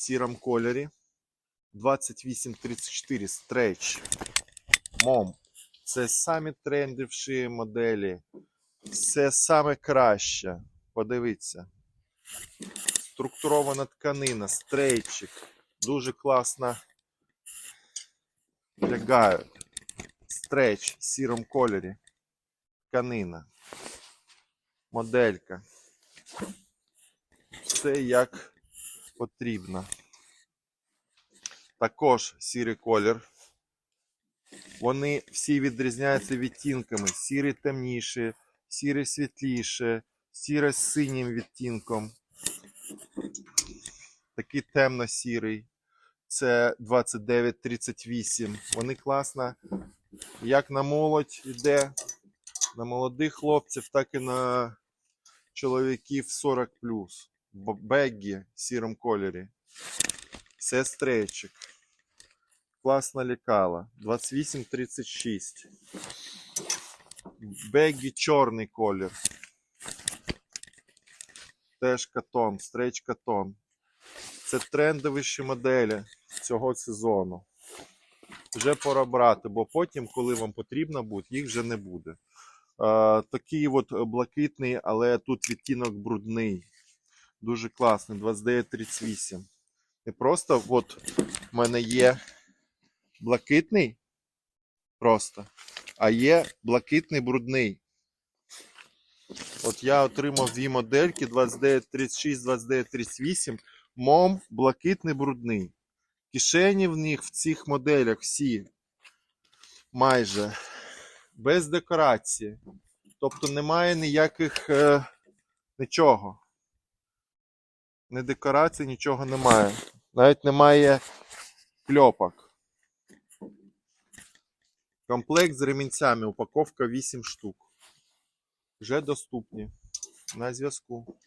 сірому кольорі. 2834 стрейч. Мом. Це самі трендівші моделі. Це саме краще. Подивіться. Структурована тканина, стрейчик. Дуже класно лягають. Стрейч в сірому кольорі. Тканина. Моделька. Все як потрібно. Також сірий колір. Вони всі відрізняються відтінками. Сірий темніший, сірий світліше, сірий з синім відтінком. Такий темно-сірий. Це 29-38. Вони класно. Як на молодь йде, на молодих хлопців, так і на чоловіків 40 Беггі в сірому кольорі. Це стрейчик. Класна лікала. 28-36. Беггі чорний колір. Теж катон, стрейч катон. Це трендовіші моделі цього сезону. Вже пора брати, бо потім, коли вам потрібно буде, їх вже не буде. Е, такий от блакитний, але тут відтінок брудний. Дуже класний, 29-38. Не просто от в мене є блакитний, просто, а є блакитний брудний. От я отримав дві модельки 2936, 2938. Мом блакитний брудний. Кишені в них в цих моделях всі майже без декорації. Тобто немає ніяких е, нічого. Ні декорації, нічого немає. Навіть немає кльопок. Комплект з ремінцями. Упаковка 8 штук. Вже доступні. На зв'язку.